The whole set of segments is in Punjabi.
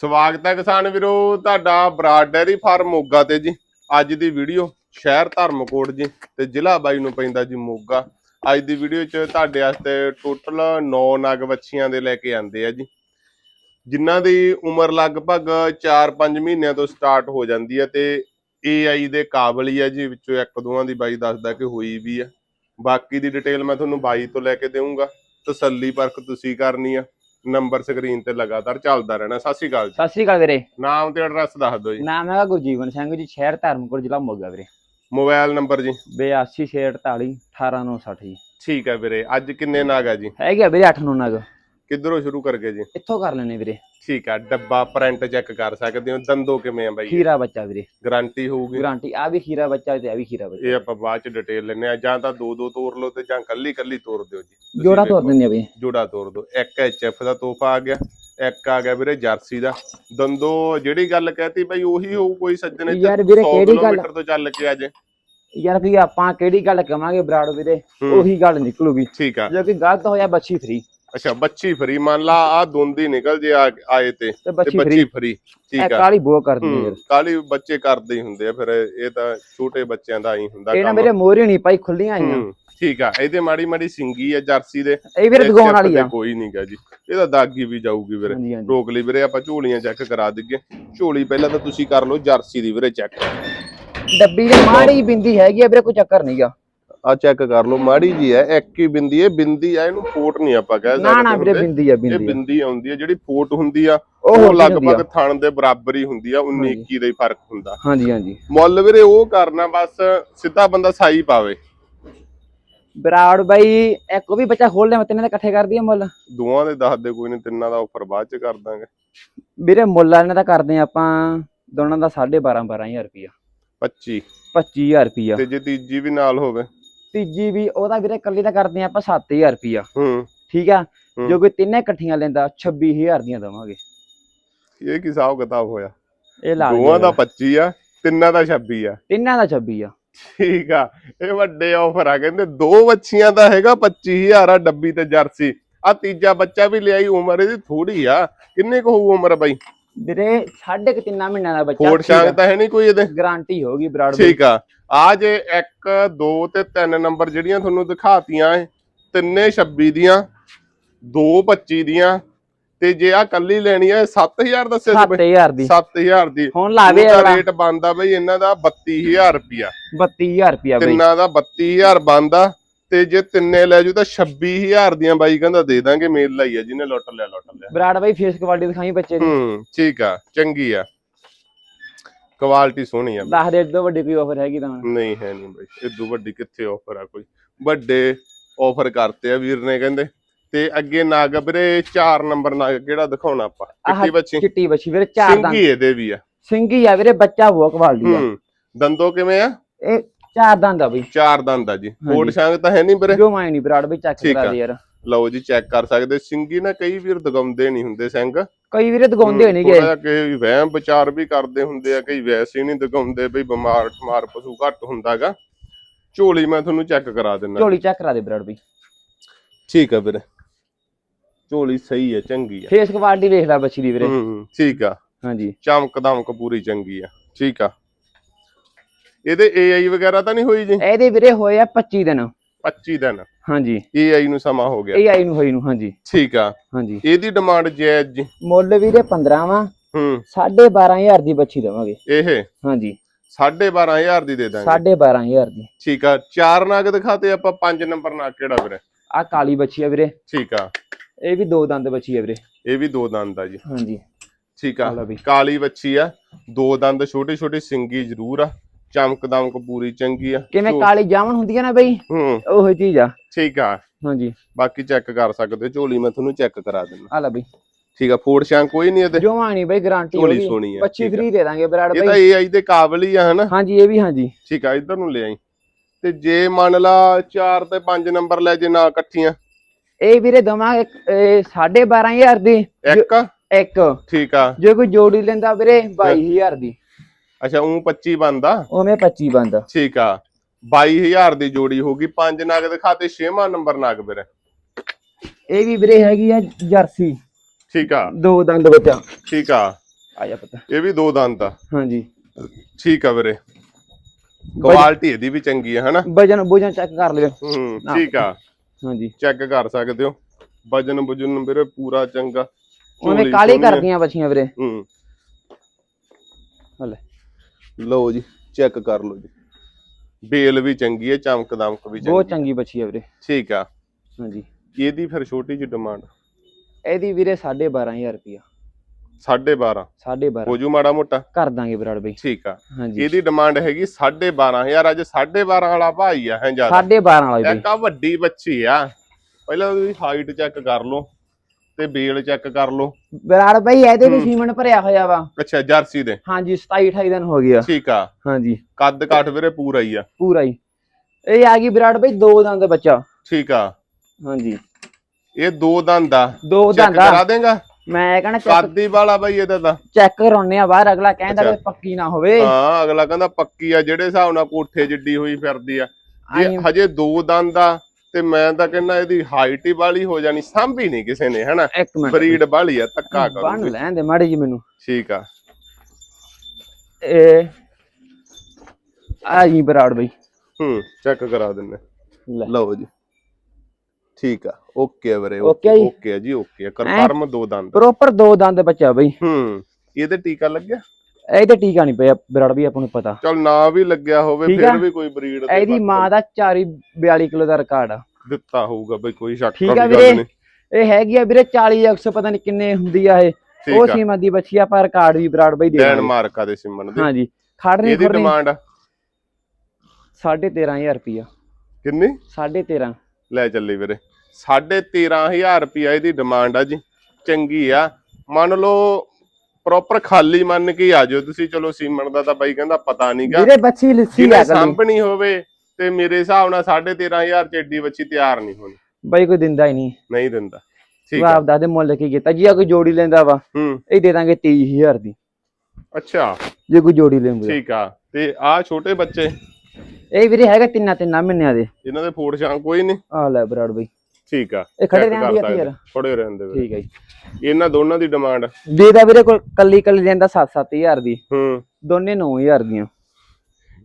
ਸਵਾਗਤ ਹੈ ਕਿਸਾਨ ਵੀਰੋ, ਤੁਹਾਡਾ ਬਰਾਡ ਡੈਰੀ ਫਾਰਮ ਮੋਗਾ ਤੇ ਜੀ। ਅੱਜ ਦੀ ਵੀਡੀਓ ਸ਼ਹਿਰ ਧਰਮਕੋਟ ਜੀ ਤੇ ਜ਼ਿਲ੍ਹਾ ਬਾਈ ਨੂੰ ਪੈਂਦਾ ਜੀ ਮੋਗਾ। ਅੱਜ ਦੀ ਵੀਡੀਓ ਚ ਤੁਹਾਡੇ ਵਾਸਤੇ ਟੋਟਲ 9 ਨਗ ਵੱਛੀਆਂ ਦੇ ਲੈ ਕੇ ਆਂਦੇ ਆ ਜੀ। ਜਿਨ੍ਹਾਂ ਦੀ ਉਮਰ ਲਗਭਗ 4-5 ਮਹੀਨਿਆਂ ਤੋਂ ਸਟਾਰਟ ਹੋ ਜਾਂਦੀ ਹੈ ਤੇ AI ਦੇ ਕਾਬਲ ਹੀ ਹੈ ਜੀ, ਵਿੱਚੋਂ ਇੱਕ ਦੋਵਾਂ ਦੀ ਬਾਈ ਦੱਸਦਾ ਕਿ ਹੋਈ ਵੀ ਆ। ਬਾਕੀ ਦੀ ਡਿਟੇਲ ਮੈਂ ਤੁਹਾਨੂੰ ਬਾਈ ਤੋਂ ਲੈ ਕੇ ਦੇਵਾਂਗਾ ਤਸੱਲੀ ਪਰਖ ਤੁਸੀਂ ਕਰਨੀ ਆ। ਨੰਬਰ ਸਕਰੀਨ ਤੇ ਲਗਾਤਾਰ ਚੱਲਦਾ ਰਹਿਣਾ। ਸਤਿ ਸ਼੍ਰੀ ਅਕਾਲ ਜੀ। ਸਤਿ ਸ਼੍ਰੀ ਅਕਾਲ ਵੀਰੇ। ਨਾਮ ਤੇ ਐਡਰੈਸ ਦੱਸ ਦਿਓ ਜੀ। ਨਾਮ ਹੈਗਾ ਗੁਰਜੀਵਨ ਸਿੰਘ ਜੀ ਸ਼ਹਿਰ ਧਰਮਪੁਰ ਜ਼ਿਲ੍ਹਾ ਮੋਗਾ ਵੀਰੇ। ਮੋਬਾਈਲ ਨੰਬਰ ਜੀ। 8248 18960 ਜੀ। ਠੀਕ ਹੈ ਵੀਰੇ। ਅੱਜ ਕਿੰਨੇ ਨਾਗ ਆ ਜੀ? ਹੈਗੇ ਆ ਵੀਰੇ 8 9 ਨਗ। ਕਿੱਧਰੋਂ ਸ਼ੁਰੂ ਕਰਗੇ ਜੀ? ਇੱਥੋਂ ਕਰ ਲੈਣੇ ਵੀਰੇ। ਠੀਕ ਆ ਡੱਬਾ ਪ੍ਰਿੰਟ ਚੈੱਕ ਕਰ ਸਕਦੇ ਹੋ। ਦੰਦੋ ਕਿਵੇਂ ਆ ਬਾਈ? ਖੀਰਾ ਬੱਚਾ ਵੀਰੇ। ਗਾਰੰਟੀ ਹੋਊਗੀ? ਗਾਰੰਟੀ ਆ ਵੀ ਖੀਰਾ ਬੱਚਾ ਤੇ ਆ ਵੀ ਖੀਰਾ ਬੱਚਾ। ਇਹ ਆਪਾਂ ਬਾਅਦ ਚ ਡਿਟੇਲ ਲੈਣੇ ਆ ਜਾਂ ਤਾਂ ਦੋ ਦੋ ਤੋੜ ਲਓ ਤੇ ਜਾਂ ਕੱਲੀ ਕੱਲੀ ਤੋੜ ਦਿਓ ਜੀ। ਜੋੜਾ ਵੇਖੋ। ਦਿੰਦੇ ਆ ਵੀਰੇ ਜੋੜਾ ਤੋੜ ਦਿਓ। ਇੱਕ ਐਚਐਫ ਦਾ ਤੋਹਫਾ ਆ ਗਿਆ ਇੱਕ ਆ ਗਿਆ ਵੀਰੇ ਜਰਸੀ ਦਾ। ਦੰਦੋ ਜਿਹੜੀ ਗੱਲ ਕਹਿਤੀ ਬਾਈ ਉਹੀ ਹੋਊ ਕੋਈ ਸੱਜਣੇ ਤੇ ਯਾਰ ਵੀਰੇ 100 ਕਿਹੜੀ ਗੱਲ- ਤੋਂ ਚੱਲ ਕੇ ਆ ਜੇ। ਯਾਰ ਵੀ ਆਪਾਂ ਕਿਹੜੀ ਗੱਲ ਕਵਾਂਗੇ ਬਰਾੜ ਵੀਰੇ? ਉਹੀ ਗੱਲ ਨਿਕਲੂਗੀ। ਠੀਕ ਆ। ਜੋ ਕਿ ਗਲਤ ਹੋਇਆ ਬੱਚੀ ਫਰੀ ਅੱਛਾ ਬੱਚੀ ਫਰੀ ਮੰਨ ਲਾ ਆ ਦੋਂਦੀ ਨਿਕਲ ਜੇ ਆ- ਆਏ ਤੇ ਤੇ ਬੱਚੀ ਬੱਚੀ ਫਰੀ। ਇਹ ਠੀਕ ਆ। ਕਾਲੀ ਬੋ ਕਰਦੀ ਹੂੰ, ਵੀਰ ਕਾਲੀ ਬੱਚੇ ਕਰਦੇ ਹੀ ਹੁੰਦੇ ਆ ਫਿਰ ਇਹ ਤਾਂ ਛੋਟੇ ਬੱਚਿਆਂ ਦਾ ਹੀ ਹੁੰਦਾ ਇਹ ਨਾ ਕੰਮ। ਵੀਰੇ ਮੋਰੀ ਨਹੀਂ ਪਾਈ ਖੁੱਲੀਆਂ ਆਈਆਂ। ਹੂੰ, ਠੀਕ ਆ ਇਹਦੇ ਮਾੜੀ ਮਾੜੀ ਸਿੰਗੀ ਆ ਜਰਸੀ ਦੇ। ਇਹ ਵੀਰੇ ਦਗਾਉਣ ਵਾਲੀ ਆ। ਕੋਈ ਨਹੀਂਗਾ ਜੀ। ਇਹਦਾ ਦਾਗੀ ਵੀ ਜਾਊਗੀ ਵੀਰੇ। ਹਾਂਜੀ ਹਾਂਜੀ। ਰੋਕ ਲਈ ਵੀਰੇ ਆਪਾਂ ਝੋਲੀਆਂ ਚੈੱਕ ਕਰਾ ਦਈਏ। ਝੋਲੀ ਪਹਿਲਾਂ ਤਾਂ ਤੁਸੀਂ ਕਰ ਲਓ ਜਰਸੀ ਦੀ ਵੀਰੇ ਚੈੱਕ ਡੱਬੀ ਦੇ ਮਾੜੀ ਬਿੰਦੀ ਹੈਗੀ ਆ ਵੀਰੇ ਕੋਈ ਚੱਕਰ ਨਹੀਂਗਾ ਆ ਚੈੱਕ ਕਰ ਲਓ ਮਾੜੀ ਜੀ ਹੈ ਇੱਕ ਹੀ ਬਿੰਦੀ ਹੈ ਬਿੰਦੀ ਆ ਇਹਨੂੰ ਫੋਟ ਨਹੀਂ ਆਪਾਂ ਕਹਿ ਨਾ ਨਾ ਸਕਦੇ ਵੀਰੇ। ਬਿੰਦੀ ਇਹ ਬਿੰਦੀ ਆ। ਬਿੰਦੀ ਆਉਂਦੀ ਹੈ ਜਿਹੜੀ ਫੋਟ ਹੁੰਦੀ ਆ ਉਹ। ਲਗਭਗ ਥਣ ਦੇ ਬਰਾਬਰ ਹੀ ਹੁੰਦੀ ਆ 19 ਹਾਂਜੀ। 21 ਦਾ ਹੀ ਫ਼ਰਕ ਹੁੰਦਾ। ਹਾਂਜੀ ਹਾਂਜੀ। ਮੁੱਲ ਵੀਰੇ ਉਹ ਕਰਨਾ ਬਸ ਸਿੱਧਾ ਬੰਦਾ ਸਾਈ ਪਾਵੇ। ਬਰਾੜ ਬਾਈ ਇੱਕ ਉਹ ਵੀ ਬੱਚਾ ਖੋਲ ਲਿਆ ਤਿੰਨੇ ਦੇ ਇਕੱਠੇ ਕਰ ਦਈਏ ਮੁੱਲ। ਦੋਵਾਂ ਦੇ ਦੱਸ ਦੇ ਕੋਈ ਨਹੀਂ ਤਿੰਨਾਂ ਦਾ ਆਫਰ ਬਾਅਦ ਚ ਕਰ ਦਾਂਗੇ। ਵੀਰੇ ਮੁੱਲ ਇਹਨਾਂ ਦਾ ਕਰਦੇ ਆਪਾਂ ਦੋਨਾਂ ਦਾ 12.5 12000 ਰੁਪਿਆ 25 25000 ਰੁਪਿਆ ਤੇ ਜੇ ਤੀਜੀ ਵੀ ਨਾਲ ਹੋਵੇ। ਤੀਜੀ ਵੀ ਉਹਦਾ ਵੀਰੇ ਕੱਲੀ ਦਾ ਕਰਦੇ ਆਪਾਂ 7000 ਰੁਪਿਆ ਹੂੰ। ਠੀਕ ਆ। ਜੋ ਕੋਈ ਤਿੰਨੇ ਇਕੱਠੀਆਂ ਲੈਂਦਾ 26000 ਦੀਆਂ ਦਵਾਂਗੇ। ਇਹ ਕੀ ਹਿਸਾਬ ਕਿਤਾਬ ਹੋਇਆ? ਇਹ ਲਾ ਦੋਵਾਂ ਦਾ 25 ਆ ਤਿੰਨਾਂ ਦਾ 26 ਆ। ਤਿੰਨਾਂ ਦਾ 26 ਆ। ਠੀਕ ਆ। ਇਹ ਵੱਡੇ ਆਫਰ ਆ ਕਹਿੰਦੇ ਦੋ ਬੱਚੀਆਂ ਦਾ ਹੈਗਾ 25000 ਆ ਡੱਬੀ ਤੇ ਜਰਸੀ। ਆ ਤੀਜਾ ਬੱਚਾ ਵੀ ਲਿਆਈ ਉਮਰ ਇਹਦੀ ਥੋੜੀ ਆ। ਕਿੰਨੇ ਕੁ ਹੋਊ ਉਮਰ ਬਾਈ? ਵੀਰੇ ਸਾਢੇ ਕੁ ਤਿੰਨਾਂ ਮਹੀਨਿਆਂ ਦਾ ਬੱਚਾ ਫੋਟ ਸ਼ਾਂਗ ਤਾਂ ਹੈ ਨਹੀਂ ਕੋਈ ਇਹਦੇ? ਗਾਰੰਟੀ ਹੋਗੀ ਬਰਾੜ ਬਾਈ ਠੀਕ ਆ। ਆ ਜੇ 1 2 ਤੇ 3 ਨੰਬਰ ਜਿਹੜੀਆਂ ਤੁਹਾਨੂੰ ਦਿਖਾਤੀਆਂ ਇਹ, ਤਿੰਨੇ 26 ਦੀਆਂ ਦੋ 25 ਦੀਆਂ ਤੇ ਜੇ ਆ ਕੱਲੀ ਲੈਣੀ ਆ 7000 ਦੱਸਿਆ ਸੀ ਬਾਈ। 7000 ਦੀ। 7000 ਦੀ। ਹੁਣ ਲਾਵੇ ਅਗਲਾ। ਰੇਟ ਬਣਦਾ ਬਈ ਇਹਨਾਂ ਦਾ 32000 ਰੁਪਿਆ 32000 ਰੁਪਿਆ ਬਾਈ। ਤਿੰਨਾਂ ਦਾ 32000 ਬਣਦਾ। ਤੇ ਜੇ ਤਿੰਨੇ ਲੈ ਜੂ ਤਾਂ 26000 ਦੀਆਂ ਬਾਈ ਕਹਿੰਦਾ ਦੇ ਦਾਂਗੇ ਮੇਲ ਲਈ ਆ ਜਿਹਨੇ ਲੁੱਟ ਲਿਆ ਲੁੱਟ ਲਿਆ। ਬਰਾੜ ਬਾਈ ਫੇਸ ਕੁਆਲਿਟੀ ਦਿਖਾਈ ਬੱਚੇ ਦੀ। ਹੂੰ ਠੀਕ ਆ ਚੰਗੀ ਆ। ਕੁਆਲਿਟੀ ਸੋਹਣੀ ਆ। ਦੱਸ ਦੇ ਇਦੋਂ ਵੱਡੀ ਕੋਈ ਆਫਰ ਹੈਗੀ ਤਾਂ। ਨਹੀਂ ਹੈ ਨਹੀਂ ਬਾਈ ਇਦੋਂ ਵੱਡੀ ਕਿੱਥੇ ਆਫਰ ਆ ਕੋਈ। ਵੱਡੇ ਆਫਰ ਕਰਤੇ ਆ ਵੀਰ ਨੇ ਕਹਿੰਦੇ। ਤੇ ਅੱਗੇ ਨਾਗ ਵੀਰੇ 4 ਨੰਬਰ ਨਾਗ ਕਿਹੜਾ ਦਿਖਾਉਣਾ ਆਪਾਂ? ਚਿੱਟੀ ਬੱਚੀ। ਚਿੱਟੀ ਬੱਚੀ ਵੀਰੇ ਚਾਰ ਦੰਦ। ਸਿੰਗੀ ਇਹਦੇ ਵੀ ਆ। ਸਿੰਗੀ ਆ ਵੀਰੇ ਬੱਚਾ ਬਹੁਤ ਕੁਆਲਿਟੀ ਆ। ਦੰਦੋ ਕਿਵੇਂ ਆ? ਇਹ ਚਾਰ ਦੰਦ ਆ ਬਈ। ਚਾਰ ਦੰਦ ਆ ਜੀ। ਕੋਟ ਸ਼ਾਂਗ ਤਾਂ ਹੈ ਨਹੀਂ ਵੀਰੇ? ਜੋ ਮਾਈ ਨਹੀਂ ਬਰਾੜ ਬਈ ਚੈੱਕ ਕਰਾ। ਦੇ ਯਾਰ। ਲਓ ਜੀ ਚੈੱਕ ਕਰ ਸਕਦੇ। ਸਿੰਗੀ ਨਾ ਕਈ ਵੀਰ ਦਗਾਉਂਦੇ ਨਹੀਂ ਹੁੰਦੇ ਸਿੰਘ। ਕਈ ਵੀਰੇ ਦਗਾਉਂਦੇ ਥੋੜ੍ਹਾ ਜਿਹਾ ਕਈ ਵਹਿਮ ਵਿਚਾਰ ਵੀ ਕਰਦੇ ਹੁੰਦੇ ਆ ਕਈ ਵੈਸੇ ਹੀ ਨਹੀਂ ਦਗਾਉਂਦੇ ਬਈ ਬਿਮਾਰ ਠਮਾਰ ਪਸ਼ੂ ਘੱਟ ਹੁੰਦਾਗਾ ਝੋਲੀ ਮੈਂ ਤੁਹਾਨੂੰ ਚੈੱਕ ਕਰਾ ਦਿੰਦਾ। ਝੋਲੀ ਚੈੱਕ ਕਰਾ ਦੇ ਬਰਾੜ ਬਈ। ਠੀਕ ਆ ਵੀਰੇ। ਝੋਲੀ ਸਹੀ ਹੈ ਚੰਗੀ ਆ। ਫੇਸ ਕੁਆਲਿਟੀ ਵੇਖ ਲੈ ਬੱਚੀ ਦੀ ਵੀਰੇ। ਹੂੰ ਠੀਕ ਆ। ਹਾਂਜੀ। ਚਮਕ ਦਮਕ ਪੂਰੀ ਚੰਗੀ ਆ। ਠੀਕ ਆ। ਇਹਦੇ AI ਵਗੈਰਾ ਤਾਂ ਨਹੀਂ ਹੋਈ ਜੀ? ਇਹਦੇ ਵੀਰੇ ਹੋਏ ਆ 25 ਦਿਨ। 25 ਦਿਨ। ਹਾਂਜੀ। AI ਨੂੰ ਸਮਾਂ ਹੋ ਗਿਆ। ਇਹ ਆਈ ਨੂੰ ਹੋਈ ਨੂੰ ਹਾਂਜੀ। ਠੀਕ ਆ। ਹਾਂਜੀ। ਇਹਦੀ ਡਿਮਾਂਡ ਜਾਇਜ਼ ਜੀ? ਮੁੱਲ ਵੀਰੇ 15 ਵਾ। ਹੂੰ। 12500 ਦੀ ਬੱਚੀ ਦਵਾਂਗੇ। ਇਹ? ਹਾਂਜੀ। 12500 ਦੀ ਦੇ ਦਾਂਗੇ। 12500 ਦੀ। ਠੀਕ ਆ। ਚਾਰ ਨਾਗ ਦਿਖਾਤੇ ਆਪਾਂ ਪੰਜ ਨੰਬਰ ਨਾਗ ਕਿਹੜਾ ਵੀਰੇ? ਆ ਕਾਲੀ ਬੱਚੀ ਆ ਵੀਰੇ। ਠੀਕ ਆ। ਇਹ ਵੀ ਦੋ ਦੰਦ ਬੱਚੀ ਆ ਵੀਰੇ। ਇਹ ਵੀ ਦੋ ਦੰਦ ਆ ਜੀ। ਹਾਂਜੀ। ਠੀਕ ਆ। ਕਾਲੀ ਵੱਛੀ ਆ। ਦੋ ਦੰਦ ਛੋਟੇ ਛੋਟੇ ਸਿੰਗੀ ਜ਼ਰੂਰ ਆ। ਚਮਕ ਦਮਕ ਪੂਰੀ ਚੰਗੀ ਆ। ਕਿਵੇਂ ਕਾਲੀ ਜਾਮਨ ਹੁੰਦੀ ਆ ਨਾ ਬਈ? ਹੂੰ। ਉਹੀ ਚੀਜ਼ ਆ। ਠੀਕ ਆ। ਹਾਂਜੀ। ਬਾਕੀ ਚੈੱਕ ਕਰ ਸਕਦੇ ਹੋ। ਝੋਲੀ ਮੈਂ ਤੁਹਾਨੂੰ ਚੈੱਕ ਕਰਾ ਦਿੰਦਾ। ਆ ਲੈ ਬਈ। ਠੀਕ ਆ। ਫੋੜ ਸ਼ਾਂ ਕੋਈ ਨਹੀਂ ਇਹਦੇ। ਜੋਵਾਂ ਨਹੀਂ ਬਈ ਗਾਰੰਟੀ ਝੋਲੀ ਸੋਹਣੀ ਆ, ਬੱਚੀ ਠੀਕ ਆ। ਫ੍ਰੀ ਦੇ ਦਾਂਗੇ ਬਰਾੜ ਇਹ ਤਾਂ ਬਈ। ਦੇ ਕਾਬਲ ਹੀ ਆ ਹਨਾ? ਹਾਂਜੀ ਇਹ ਵੀ ਹਾਂਜੀ। ਠੀਕ ਆ ਇੱਧਰ ਨੂੰ ਲੈ ਆਈ। ਤੇ ਜੇ ਮੰਨ ਲਾ 4 ਤੇ 5 ਨੰਬਰ ਲੈ ਜੇ ਨਾ ਇਕੱਠੀਆਂ। ਇਹ ਵੀਰੇ ਦਵਾਂਗੇ 12500 ਦੀ। ਇੱਕ? ਇੱਕ। ਠੀਕ ਆ। ਜੇ ਕੋਈ ਜੋੜੀ ਲੈਂਦਾ ਵੀਰੇ 22000 ਦੀ। ਅੱਛਾ ਉਹ 25 ਬੰਦਾ ਉਵੇਂ 25 ਬੰਦਾ ਠੀਕ ਆ। 22000 ਦੀ ਜੋੜੀ ਹੋਗੀ ਪੰਜ ਨਗ ਦਿਖਾਤੇ ਛੇਵਾਂ ਨੰਬਰ ਨਗ ਵੀਰੇ। ਇਹ ਵੀ ਵੀਰੇ ਹੈਗੀ ਆ ਜਰਸੀ। ਠੀਕ ਆ। ਦੋ ਦੰਦ ਬੱਚਾ। ਠੀਕ ਆ। ਆ ਜਾ ਪਤਾ। ਇਹ ਵੀ ਦੋ ਦੰਦ ਆ। ਹਾਂਜੀ। ਠੀਕ ਆ ਵੀਰੇ। ਕੁਆਲਿਟੀ ਇਹਦੀ ਵੀ ਚੰਗੀ ਆ ਹਨਾ? ਵਜਨ ਵਜਨ ਚੈੱਕ ਕਰ ਲਿਓ। ਹੂੰ। ਠੀਕ ਆ। ਹਾਂਜੀ। ਚੈੱਕ ਕਰ ਸਕਦੇ ਹੋ। ਵਜਨ ਬੁਜਨ ਵੀਰੇ ਪੂਰਾ ਚੰਗਾ। ਉਹਨੇ ਕਾਲੀ। ਕਰਦੀਆਂ ਬੱਚੀਆਂ ਵੀਰੇ। ਹੂੰ। ਹਲੇ। ਲਓ ਜੀ ਚੈੱਕ ਕਰ ਲਓ ਜੀ। ਬੇਲ ਵੀ ਚੰਗੀ ਹੈ ਚਮਕ ਦਮਕ ਵੀ ਬਹੁਤ ਚੰਗੀ ਚੰਗੀ ਬੱਚੀ ਆ ਵੀਰੇ। ਠੀਕ ਆ। ਹਾਂਜੀ। ਇਹਦੀ ਫਿਰ ਛੋਟੀ ਜਿਹੀ ਡਿਮਾਂਡ ਇਹਦੀ ਵੀਰੇ 12500 ਰੁਪਿਆ 12.5 12.5 ਹੋ ਜੂ ਮਾੜਾ ਮੋਟਾ? ਕਰ ਦਾਂਗੇ ਬਰਾੜ ਬਈ। ਠੀਕ ਆ। ਹਾਂਜੀ। ਇਹਦੀ ਡਿਮਾਂਡ ਹੈਗੀ 12500 ਅੱਜ 12.5 ਵਾਲਾ ਭਾਈ ਆ ਹੈ ਜ਼ਿਆਦਾ। 12.5 ਵਾਲਾ ਬਈ। ਇੱਕ ਵੱਡੀ ਬੱਚੀ ਆ। ਪਹਿਲਾਂ ਉਹਦੀ ਹਾਈਟ ਚੈੱਕ ਕਰ ਲਓ। ਤੇ ਬੇਲ ਚੈੱਕ ਕਰ ਲਓ। ਬਰਾੜ ਬਈ ਇਹਦੇ ਵੀ। ਸੀਮਨ ਭਰਿਆ ਹੋਇਆ ਵਾ। ਅੱਛਾ ਜਰਸੀ ਦੇ। ਹਾਂਜੀ 27 28 ਦਿਨ ਹੋ ਗਿਆ ਠੀਕ ਆ। ਹਾਂਜੀ। ਕੱਦ ਕਾਠ ਵੀਰੇ ਪੂਰਾ ਹੀ ਆ। ਪੂਰਾ ਹੀ। ਇਹ ਆ ਗਈ ਬਰਾੜ ਬਈ ਦੋ ਦੰਦ ਬੱਚਾ। ਠੀਕ ਆ। ਹਾਂਜੀ। ਇਹ ਦੋ ਦੰਦ ਆ ਦੋ ਚੈੱਕ ਦੰਦ ਕਰਾ ਦੇਗਾ? ਮੈਂ ਕਹਣਾ ਕੱਦ ਵਾਲਾ ਬਾਈ ਇਹਦਾ ਤਾਂ? ਚੈੱਕ ਕਰਾਉਣੇ ਆ ਬਾਹਰ ਅਗਲਾ ਕਹਿੰਦਾ। ਕਿ ਪੱਕੀ ਨਾ ਹੋਵੇ। ਹਾਂ ਅਗਲਾ ਕਹਿੰਦਾ ਪੱਕੀ ਆ ਜਿਹੜੇ ਹਿਸਾਬ ਨਾਲ ਕੋਠੇ ਜਿੱਡੀ ਹੋਈ ਫਿਰਦੀ ਆ। ਜੇ ਹਜੇ ਦੋ ਦੰਦ ਆ ਤੇ ਮੈਂ ਤਾਂ ਕਹਿੰਦਾ ਇਹਦੀ ਹਾਈਟ ਹੀ ਵਾਲੀ ਹੋ ਜਾਣੀ ਸਾਂਭੀ ਨਹੀਂ ਕਿਸੇ ਨੇ ਹਨਾ? ਇੱਕ ਮਿੰਟ। ਬਰੀਡ ਵਾਲੀ ਆ ਧੱਕਾ ਬਣ ਕਰੂਗੀ ਲੈਣ ਦੇ ਮਾੜੀ ਜੀ ਮੈਨੂੰ। ਠੀਕ ਆ। ਇਹ ਆ ਜੀ ਬਰਾੜ ਬਈ। ਹੂੰ ਚੈੱਕ ਕਰਾ ਦਿੰਨੇ। ਲਓ ਜੀ। ਠੀਕ ਆ ਓਕੇ ਵੀਰੇ। ਓਕੇ ਆ ਜੀ। ਓਕੇ ਆ ਕਨਫਰਮ ਦੋ ਦੰਦ। ਪ੍ਰੋਪਰ ਦੋ ਦੰਦ ਬੱਚਾ ਬਈ। ਹੂੰ ਇਹਦੇ ਟੀਕਾ ਲੱਗਿਆ? ਇਹ ਤੇ ਟੀਕਾ ਨਹੀਂ ਪਿਆ ਬਰਾੜ ਬਈ ਆਪਾਂ ਨੂੰ ਪਤਾ। ਚਲ ਨਾ ਵੀ ਲੱਗਿਆ ਹੋਵੇ ਠੀਕ ਫਿਰ। ਵੀ ਕੋਈ ਬਰੀਡ ਇਹਦੀ ਮਾਂ ਦਾ 4 42 ਕਿਲੋ ਦਾ ਰਿਕਾਰਡ ਆ। ਦਿੱਤਾ ਹੋਊਗਾ ਬਈ ਕੋਈ ਸ਼ੱਕ ਠੀਕ ਵਾਲੀ ਆ ਗੱਲ ਵੀਰੇ। ਨਹੀਂ। ਇਹ ਹੈਗੀ ਆ ਵੀਰੇ 40 100 ਪਤਾ ਨਹੀਂ ਕਿੰਨੇ ਹੁੰਦੀ ਆ ਇਹ। ਉਹ ਠੀਕ ਆ। ਸੀਮਾ ਦੀ ਬੱਚੀ ਆ ਪਰ ਰਿਕਾਰਡ ਵੀ ਬਰਾੜ ਬਈ ਦੇ ਦਾਂਗੇ। ਡੈਨਮਾਰਕ ਆ ਦੇ ਸਿਮਣ ਦੇ। ਹਾਂਜੀ ਖੜਨੀ ਇਹਦੀ ਖੜਨੀ ਡਿਮਾਂਡ 13500 ਰੁਪਿਆ ਕਿੰਨੀ? 13.5 ਲੈ ਚੱਲੇ ਵੀਰੇ। 13500 ਰੁਪਿਆ ਇਹਦੀ ਡਿਮਾਂਡ ਆ ਜੀ। ਚੰਗੀ ਆ। ਮੰਨ ਲਓ ਪ੍ਰੋਪਰ ਖਾਲੀ ਮੰਨ ਕੇ ਆ ਜਾਓ ਤੁਸੀਂ ਚਲੋ ਸੀਮਣ ਦਾ ਤਾਂ ਬਾਈ ਕਹਿੰਦਾ ਪਤਾ ਨਹੀਂਗਾ ਵੀਰੇ ਬੱਚੀ ਲਿੱਸੀ ਜਿਹਨੇ ਆ ਕੱਲੀ ਸਾਂਭਣੀ ਹੋਵੇ ਤੇ ਮੇਰੇ ਹਿਸਾਬ ਨਾਲ 13500 ਚ ਏਡੀ ਬੱਚੀ ਤਿਆਰ ਨਹੀਂ ਹੋਣੀ। ਬਾਈ ਕੋਈ ਦਿੰਦਾ ਹੀ ਨਹੀਂ ਨਹੀਂ ਦਿੰਦਾ। ਠੀਕ ਤੂੰ ਆਪ ਦੱਸ ਦੇ ਮੁੱਲ ਕੀ ਕੀਤਾ। ਜੀ ਆ ਕੋਈ ਜੋੜੀ ਲੈਂਦਾ ਵਾ ਹੂੰ। ਇਹ ਦੇ ਦਾਂਗੇ 23000 ਦੀ। ਅੱਛਾ। ਜੇ ਕੋਈ ਜੋੜੀ ਲੈਂਦਾ। ਠੀਕ ਆ। ਤੇ ਆ ਛੋਟੇ ਬੱਚੇ? ਇਹ ਵੀਰੇ ਹੈਗਾ ਤਿੰਨਾਂ ਤਿੰਨਾਂ ਮਹੀਨਿਆਂ ਦੇ। ਇਹਨਾਂ ਦੇ ਫੋੜ ਛਾਂ ਕੋਈ ਨਹੀਂ ਆ ਲੈ ਬਰਾੜ ਬਈ। ਠੀਕ ਆ। ਇਹ ਖੜੇ ਰਹਿਣ ਦੀ ਆ। ਯਾਰ ਖੜੇ ਰਹਿੰਦੇ ਵੀਰੇ ਠੀਕ ਹੈ ਜੀ। ਇਹਨਾਂ ਦੋਨਾਂ ਦੀ ਡਿਮਾਂਡ ਦੇ ਦਾ ਵੀਰੇ ਕੋਲ ਕੱਲੀ ਕੱਲੀ ਲੈਂਦਾ 7-7000 ਦੀ। ਹੂੰ। ਦੋਨੇ 9000 ਦੀਆਂ।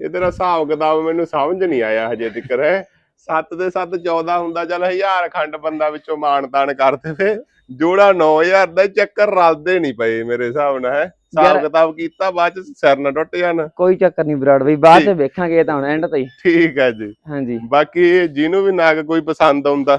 ਇਹ ਤੇਰਾ ਹਿਸਾਬ ਕਿਤਾਬ ਮੈਨੂੰ ਸਮਝ ਨਹੀਂ ਆਇਆ ਹਜੇ ਤੱਕ ਹੈ। 7 ਦੇ 7 14 ਹੁੰਦਾ ਚੱਲ ਹਜ਼ਾਰ ਖੰਡ ਬੰਦਾ ਵਿੱਚੋਂ ਮਾਣ ਤਾਣ ਕਰ ਦੇਵੇ ਜੋੜਾ 9000 ਦਾ ਚੱਕਰ ਰਲਦੇ ਨਹੀਂ ਪਏ ਮੇਰੇ ਹਿਸਾਬ ਨਾਲ ਹੈ। ਹਿਸਾਬ ਕਿਤਾਬ ਕੀਤਾ ਬਾਅਦ ਚ ਸਿਰ ਨਾ ਟੁੱਟ ਜਾਣ। ਕੋਈ ਚੱਕਰ ਨਹੀਂ ਬਰਾੜ ਬਈ ਬਾਅਦ। ਚ ਵੇਖਾਂਗੇ ਤਾਂ ਹੁਣ ਐਂਡ ਤੇ ਠੀਕ ਹੈ ਜੀ। ਹਾਂਜੀ। ਬਾਕੀ ਜਿਹਨੂੰ ਵੀ ਨਾਗ ਕੋਈ ਪਸੰਦ ਆਉਂਦਾ